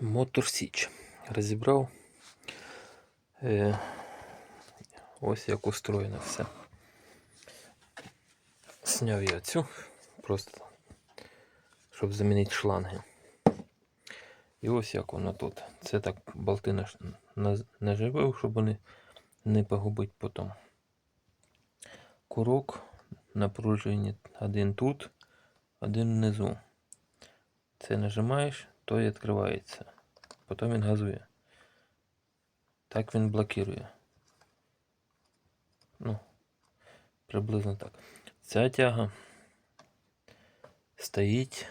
Мотор Січ. Розібрав. Е, ось як устроєно все. Сняв я цю, просто щоб замінити шланги. І ось як воно тут. Це так болти наживив, щоб вони не погубити потім. Курок напружені один тут, один внизу. Це нажимаєш, то і відкривається. Потім він газує. Так він блокує. Ну, приблизно так. Ця тяга стоїть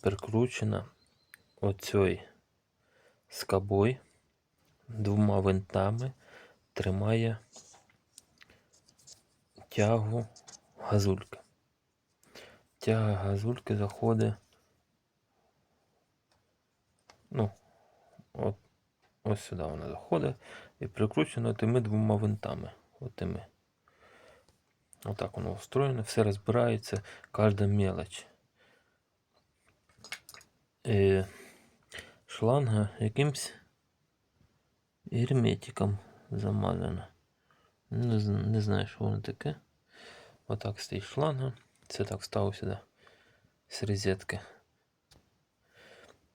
прикручена оцей скобой двома винтами тримає тягу газульки. Тяга газульки заходить. Ну, от, ось сюди вона заходить і прикручена тими двома винтами. Отими. Отак воно устроєно, все розбирається, кожна мелоч. Е, шланга якимсь герметиком замазана. Не, не знаю, що воно таке. Отак стоїть шланга. Це так ставив сюди з розетки.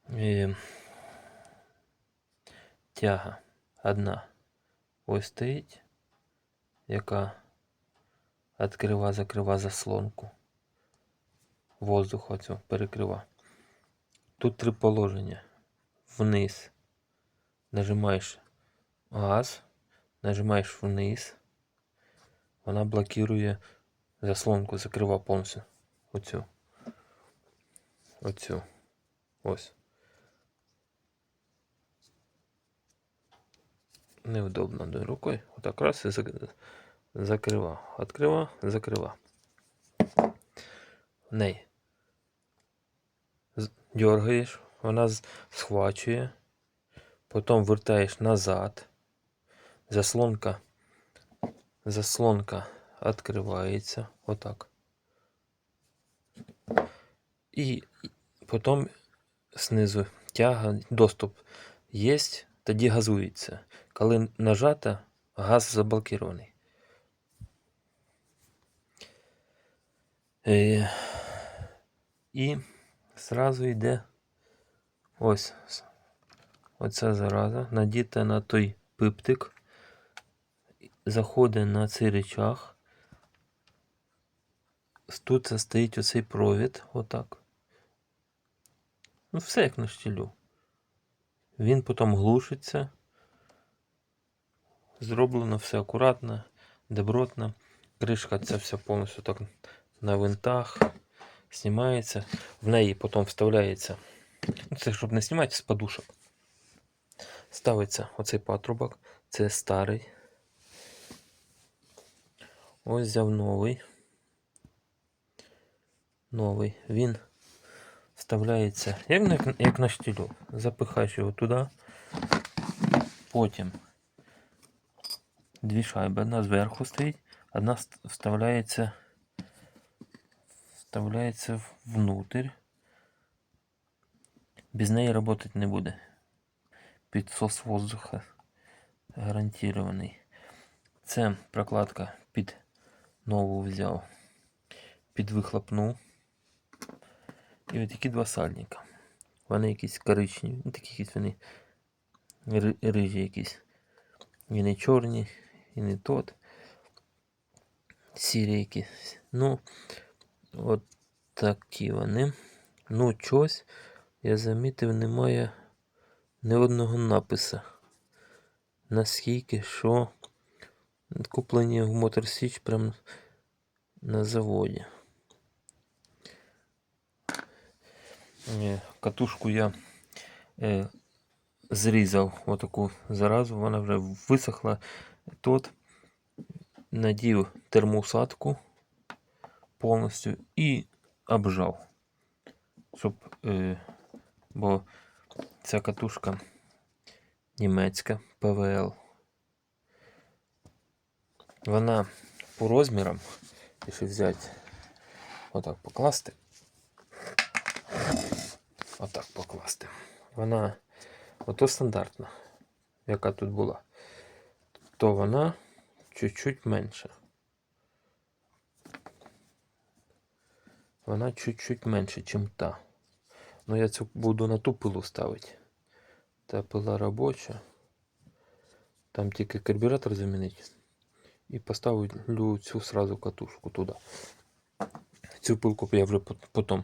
І тяга одна ось стоїть, яка відкрива, закрива заслонку. Воздух оцю перекрива. Тут три положення. Вниз. Нажимаєш газ, нажимаєш вниз. Вона блокує заслонку, закрива повністю. Оцю. Оцю. Ось. Неудобно одной рукой. Вот так раз и зак- закрива. Открива, закрива. В неї. Дергаєш, вона схвачує. Потім вертаєш назад. Заслонка. Заслонка відкривається. Отак. І потім знизу тяга, доступ є, тоді газується. Коли нажата, газ заблокований. Е, І зразу йде ось оця зараза, надіта на той пиптик, заходить на цей речах. Тут стоїть оцей провід, отак. Ну, все як на штілю. Він потім глушиться. Зроблено все акуратно, добротно. Кришка ця вся повністю так на винтах. Знімається. В неї потім вставляється. Ну, це щоб не знімати з подушок. Ставиться оцей патрубок. Це старий. Ось взяв новий. Новий. Він вставляється як на, як на штілю. Запихаєш його туди. Потім дві шайби. Одна зверху стоїть, одна вставляється, вставляється внутрь. Без неї працювати не буде. Підсос воздуха гарантований. Це прокладка під нову взяв. Під вихлопну. І от такі два сальника. Вони якісь коричневі, ну такі якісь вони рижі якісь. Не чорні, і не тот. Сірі якісь. Ну, от такі вони. Ну, щось, я замітив, немає ні одного напису. Наскільки, що куплені в Motor Switch прямо на заводі. Е, Катушку я е, зрізав отаку заразу, вона вже висохла. Тут надів термоусадку повністю і обжав. Щоб, е, бо ця катушка німецька ПВЛ. Вона по розмірам, якщо взяти, отак покласти. Отак покласти. Вона ото стандартна, яка тут була, то вона чуть-чуть менша. Вона чуть-чуть менше, ніж та. Ну я цю буду на ту пилу ставити. Та пила робоча. Там тільки карбюратор замінити. І поставлю цю сразу катушку туди. Цю пилку я вже пот- потім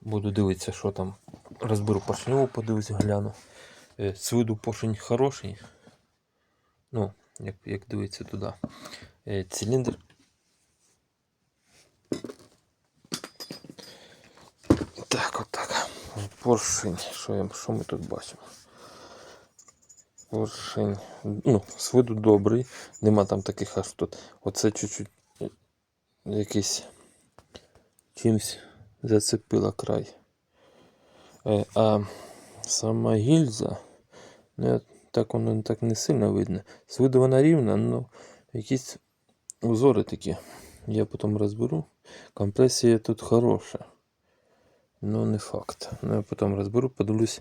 буду дивитися, що там. Розберу поршневу, подивлюсь, гляну. Е, З виду поршень хороший. Ну, як, як дивиться туди. Е, Циліндр. Так, отак. Поршень. Що, я, що ми тут бачимо? Поршень. Ну, з виду добрий. Нема там таких аж тут. Оце чуть-чуть е, якийсь чимсь зацепила край. Е, а сама гільза, ну, так воно так не сильно видно. З виду вона рівна, але якісь узори такі. Я потім розберу. Компресія тут хороша. Ну, не факт. Ну, я потім розберу, подивлюсь,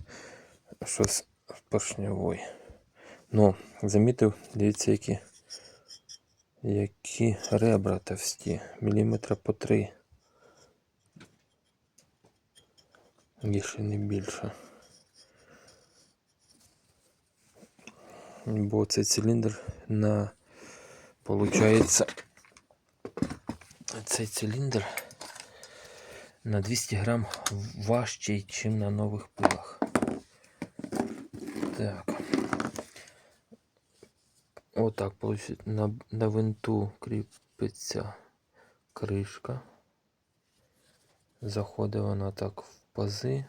що з поршневою. Ну, замітив, дивіться, які, які ребра товсті. Міліметра по три. Якщо не більше. Бо цей циліндр на получається цей циліндр на 200 грам важчий, ніж на нових пилах. Так. Отак, получить. На, на винту кріпиться кришка. Заходить вона так в пази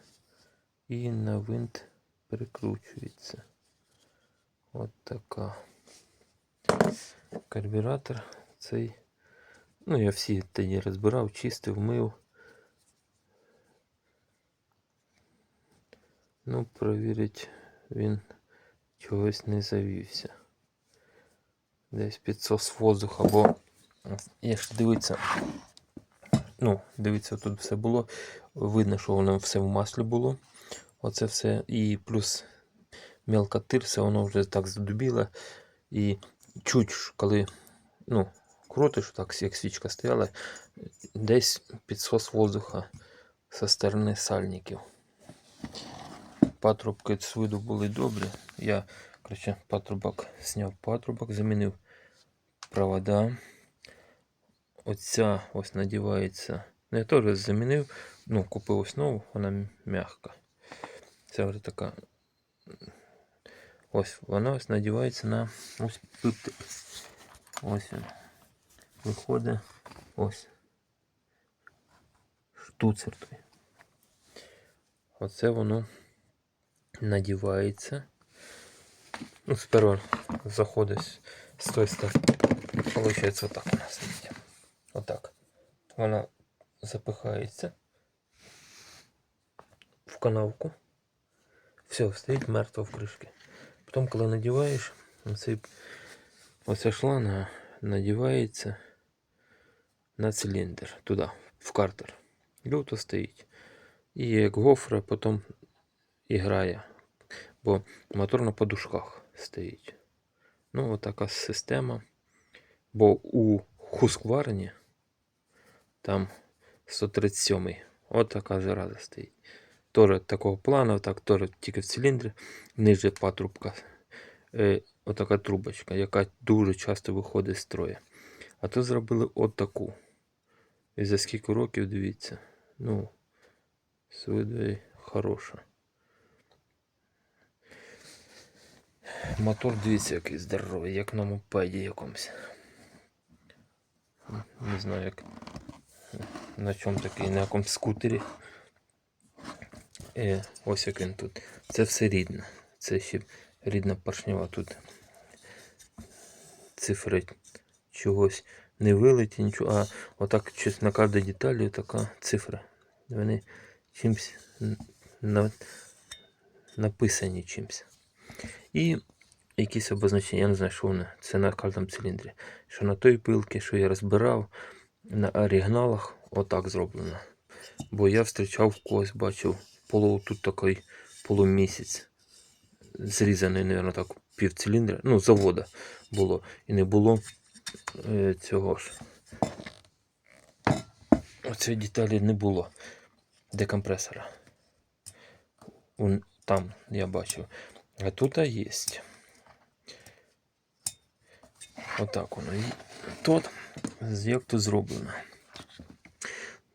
і на винт прикручується. От така. Карбюратор цей. Ну, я всі тоді розбирав, чистив, мив. Ну, провірить, він чогось не завівся. Десь підсос воздуха, бо якщо дивитися, ну, дивіться, тут все було. Видно, що воно все в маслі було. Оце все. І плюс мелка тирса, воно вже так задубіло. І чуть, коли ну, крутиш, так як свічка стояла, десь підсос воздуха зі сторони сальників. Патрубки з виду були добрі. Я коротше, патрубок зняв патрубок, замінив провода. Оця ось надівається. Ну, я теж замінив. Ну, купив ось нову, вона м'яка. Це вже така. Ось вона ось надівається на ось пиптик. Ось він. Виходить ось. Штуцер той. Оце воно надівається. Ну, сперва заходить з тої сторони. Получається отак у нас. Отак. Вона запихається в канавку. Все, стоїть мертво в кришці. Потім, коли надіваєш, оцей, оця шланга надівається на циліндр туди, в картер. Люто стоїть. І як гофра потім і грає. Бо мотор на подушках стоїть. Ну, отака система. Бо у Хускварні там 137 От така зараза стоїть. Тоже такого плану, так, теж тільки в циліндрі, ниже патрубка. Е, отака трубочка, яка дуже часто виходить з строя. А то зробили отаку. І за скільки років, дивіться. Ну, з виду хороша. Мотор, дивіться, який здоровий, як на мопеді якомусь. Не знаю, як на чому такий, на якомусь скутері. Е, ось як він тут. Це все рідне. Це ще рідна поршнева тут. Цифри чогось не вилеті, нічого. А отак на кожній деталі така цифра. Вони чимсь н- на, написані чимсь. І якісь обозначення, я не знаю, що вони. Це на кожному циліндрі. Що на той пилці, що я розбирав, на оригіналах отак зроблено. Бо я зустрічав когось, бачив полу тут такий полумісяць. зрізаний, мабуть, так пів циліндра. Ну, завода було. І не було е, цього ж. Оцієї деталі не було декомпресора. Он, там я бачив. А тут є. Отак воно. І тут як тут зроблено.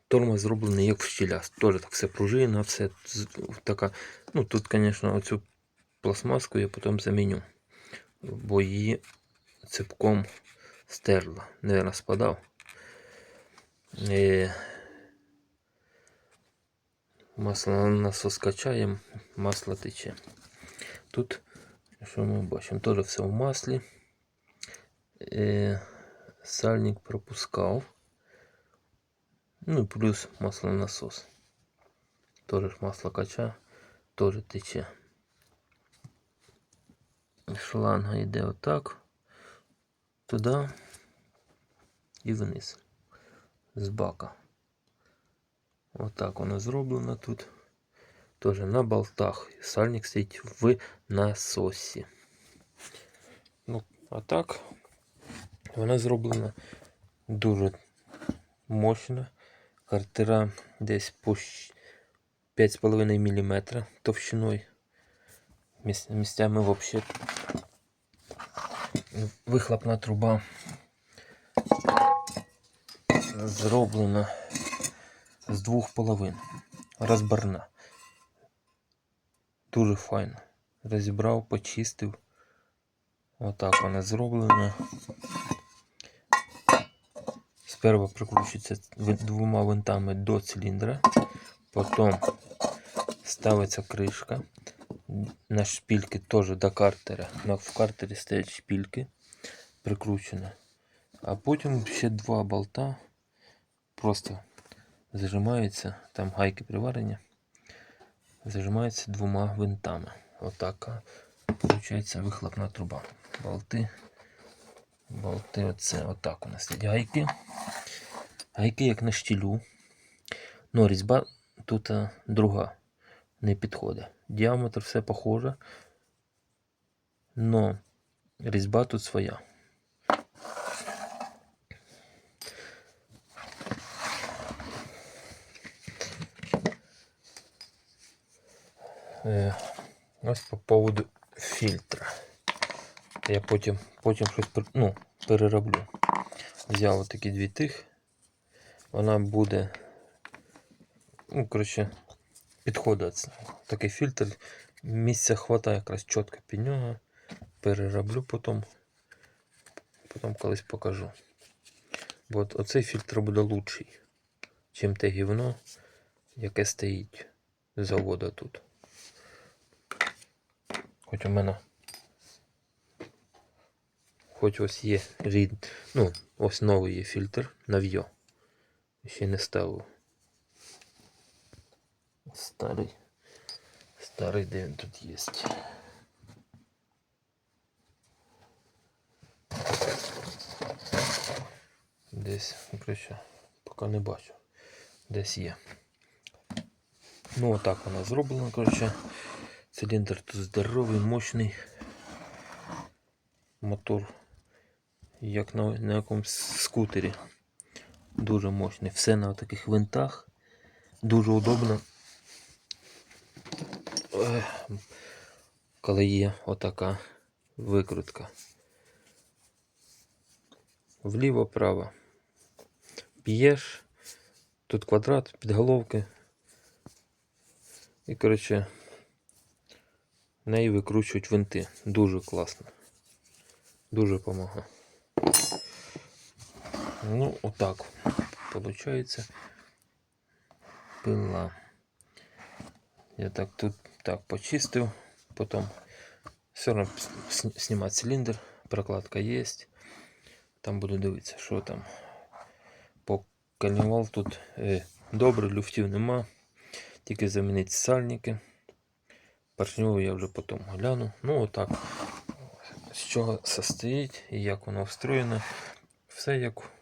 Тормоз зроблений як в щілях. Теж так все пружина, все така. Ну тут, звісно, оцю пластмаску я потім заміню. Бо її цепком стерла. Наверно, спадав. І... Масло на насос качаємо, масло тече. Тут, що ми бачимо, теж все в маслі. Е, сальник пропускав. Ну і плюс маслонасос. Тоже ж масло кача, теж тече. Шланга йде отак, туди і вниз. З бака. Отак воно зроблено тут. Тоже на болтах. Сальник стоїть в насосі. Ну, а так вона зроблена дуже мощно. Картера десь по 5,5 мм товщиною. Міс- Місцями взагалі вихлопна труба зроблена з двох половин. Розбарна. Дуже файно. Розібрав, почистив. Отак вона зроблена. Сперва прикручується двома винтами до циліндра. Потім ставиться кришка. На шпильки теж до картера. В картері стоять шпильки прикручені. А потім ще два болта просто зажимаються, там гайки приварені, зажимаються двома винтами. Отака виходить вихлопна труба. Болти. Болти оце отак у нас стоять гайки. Гайки як на штілю. Ну, різьба тут а, друга не підходить. Діаметр все похоже. Но різьба тут своя. Е, ось по поводу фільтра. Я потім, потім щось ну, перероблю. Взяв отакі дві тих. Вона буде. Ну, коротше, підходить. Такий фільтр. Місця хватає якраз чітко під нього. Перероблю потім. Потім колись покажу. Бо от оцей фільтр буде лучший, чим те гівно, яке стоїть з заводу тут. Хоч у мене. Хоч ось є рід. Ну, ось новий є фільтр Navio. Ще не ставив. Старий. Старий, де він тут є. Десь, ну, коротше, поки не бачу. Десь є. Ну, отак вона зроблена, коротше. Циліндр тут здоровий, мощний. Мотор, як на, на якомусь скутері. Дуже мощний. Все на таких винтах. Дуже удобно. Коли є отака викрутка. Вліво-право. Б'єш. Тут квадрат, підголовки. І, коротше, неї викручують винти. Дуже класно. Дуже допомагає. Ну, отак. Получається пила. Я так тут так почистив, потім все одно знімати циліндр, прокладка є. Там буду дивитися, що там. По кальнівал тут е, добре, люфтів нема. Тільки замінити сальники. Поршньову я вже потім гляну. Ну отак. З чого состоїть і як воно встроєно. Все як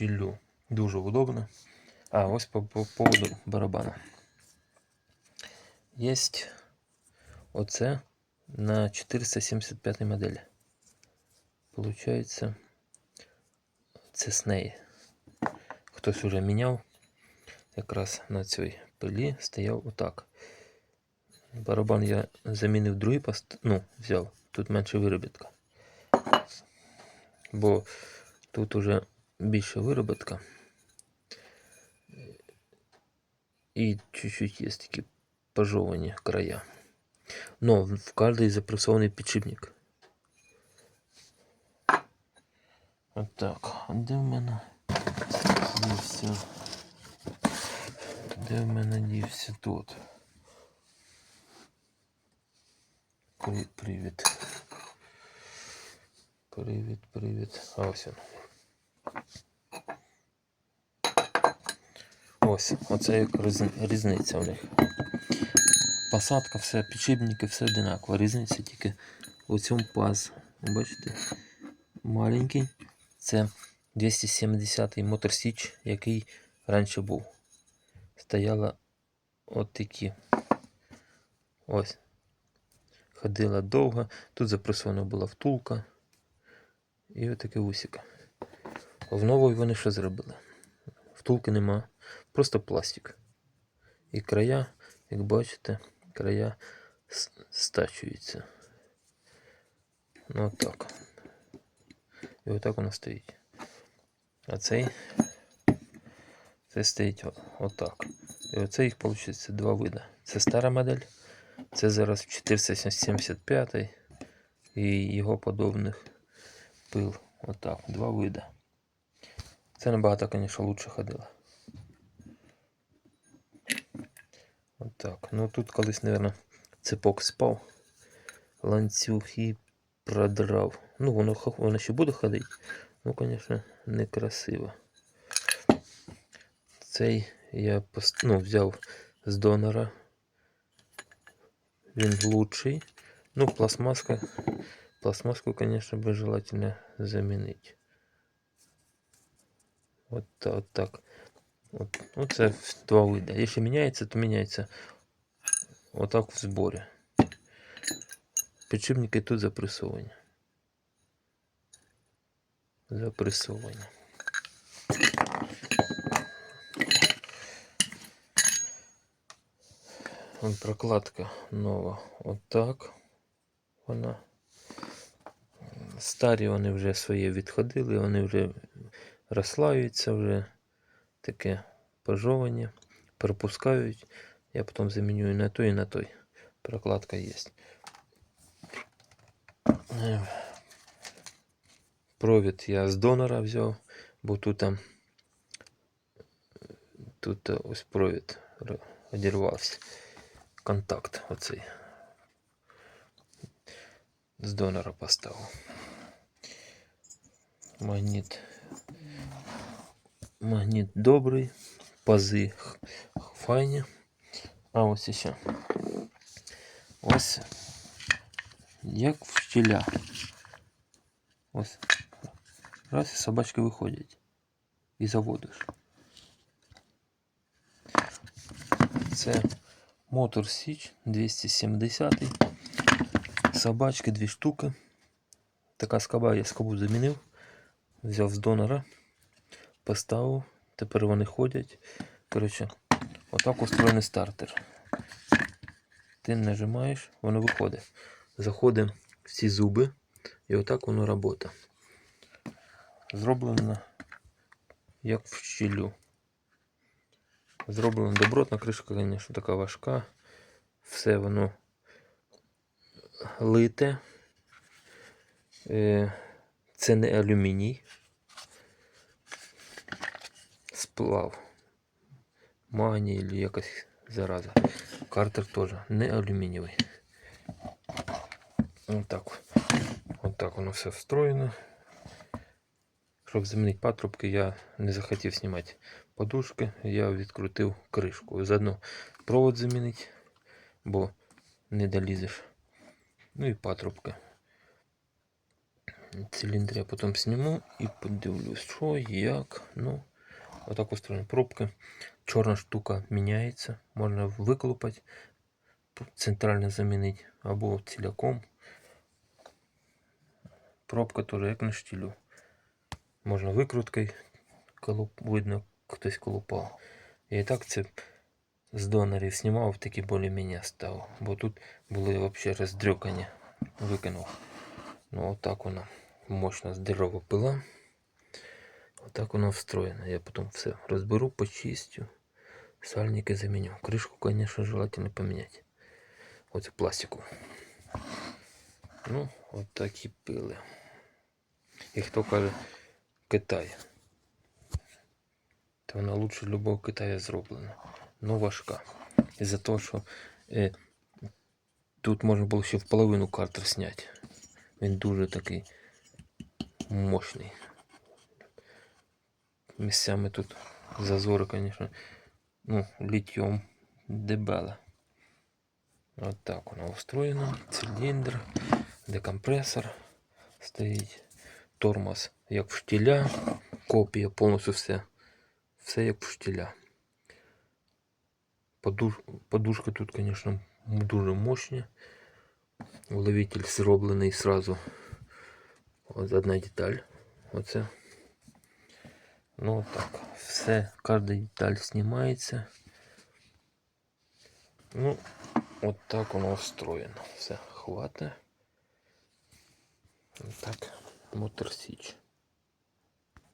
в. Дуже удобно. А, ось по, по поводу барабана. Есть Оце на 475 моделі. Получається, це з неї. Хтось уже міняв. Якраз на цій пилі стояв отак. Барабан я замінив другий пост... ну, взяв. Тут менше виробітка. Бо тут уже більше виробітка. І чуть-чуть є такі пожовані края. Но в каждый запрессованный підшипник. От так. А де в мене дівся? Де в мене дівся тут? При- Привіт. Привіт, привіт. А ось він. Ось, оце як різниця в них. Посадка, все, підшипники, все одинаково. Різниця тільки у цьому паз. Бачите? Маленький. Це 270-й Motor Stitch, який раніше був. Стояла от такі. Ось. Ходила довго. Тут запресована була втулка. І отаке вусіка. В новій вони що зробили? Втулки нема. Просто пластик. І края, як бачите, края стачуються. Ну отак. І отак воно стоїть. А цей, цей стоїть отак. І оце їх виходить два види. Це стара модель. Це зараз 475 і його подобних пил. Отак. Два види. Це набагато, звісно, лучше ходило. Отак. Ну тут колись, мабуть, цепок спав, ланцюг і продрав. Ну, воно, воно ще буде ходити. Ну, звісно, некрасиво. Цей я ну, взяв з донора. Він лучший. Ну, пластмаска. Пластмаску, конечно, бы желательно заменить. Вот, вот так. От, оце в- два види. Якщо міняється, то міняється отак в зборі. Підшипники тут запресовані. Запресовані. Вон прокладка нова. Отак вона. Старі вони вже своє відходили, вони вже розслаюються, вже таке пожовані, пропускають. Я потім заміню і на той, і на той. Прокладка є. Е, Провід я з донора взяв, бо тут там тут е, ось провід р- одірвався. Контакт оцей. З донора поставив. Магніт. Магніт добрий, пази файні. А ось ще. Ось як в щеля. Ось. Раз і собачки виходять. І заводиш. Це мотор Січ 270. Собачки дві штуки. Така скоба, я скобу замінив. Взяв з донора, поставив. Тепер вони ходять. Коротше, отак устроєний стартер. Ти нажимаєш, воно виходить. Заходить в ці зуби, і отак воно працює. Зроблено як в щілю. Зроблено добротна кришка, звісно, така важка. Все воно лите. Е, Це не алюміній. Сплав. Магній чи якась зараза. Картер теж не алюмінієвий. Отак. Отак воно все встроєно. Щоб замінити патрубки, я не захотів знімати подушки, я відкрутив кришку. Заодно провод замінити, бо не долізеш. Ну і патрубки. Циліндр я потім зніму і подивлюсь, що, як. Ну, отак устроєні пробки. Чорна штука міняється, можна виколупати, центрально замінити або ціляком. Пробка теж як на штілю. Можна викруткою, колоп, видно, хтось колупав. Я і так це з донорів знімав, такі більш-менш став. Бо тут були взагалі роздрюкані. Викинув. Ну отак вона мощна здорова пила. Отак вона встроєна. Я потім все розберу, почистю. Сальники заменю. Крышку, конечно, желательно поменять. Оце пластику. Ну, от такі пили. І хто каже Китай. То вона лучше любого Китая зроблена. Ну важка. Із-за того, що е, тут можна було ще в половину картер зняти. Він дуже такий мощний. Місцями тут зазори, звісно, ну, літьом дебеле. От так воно устроєно. Циліндр, декомпресор стоїть, тормоз як в штіля, копія, повністю все. Все як в штіля. Подуш... Подушка тут, звісно, дуже мощна. Уловитель зроблений сразу. Ось одна деталь. Оце. Ну так, все, кожна деталь знімається. Ну, от так воно встроєно. Все, хватить. Так, мотор січ.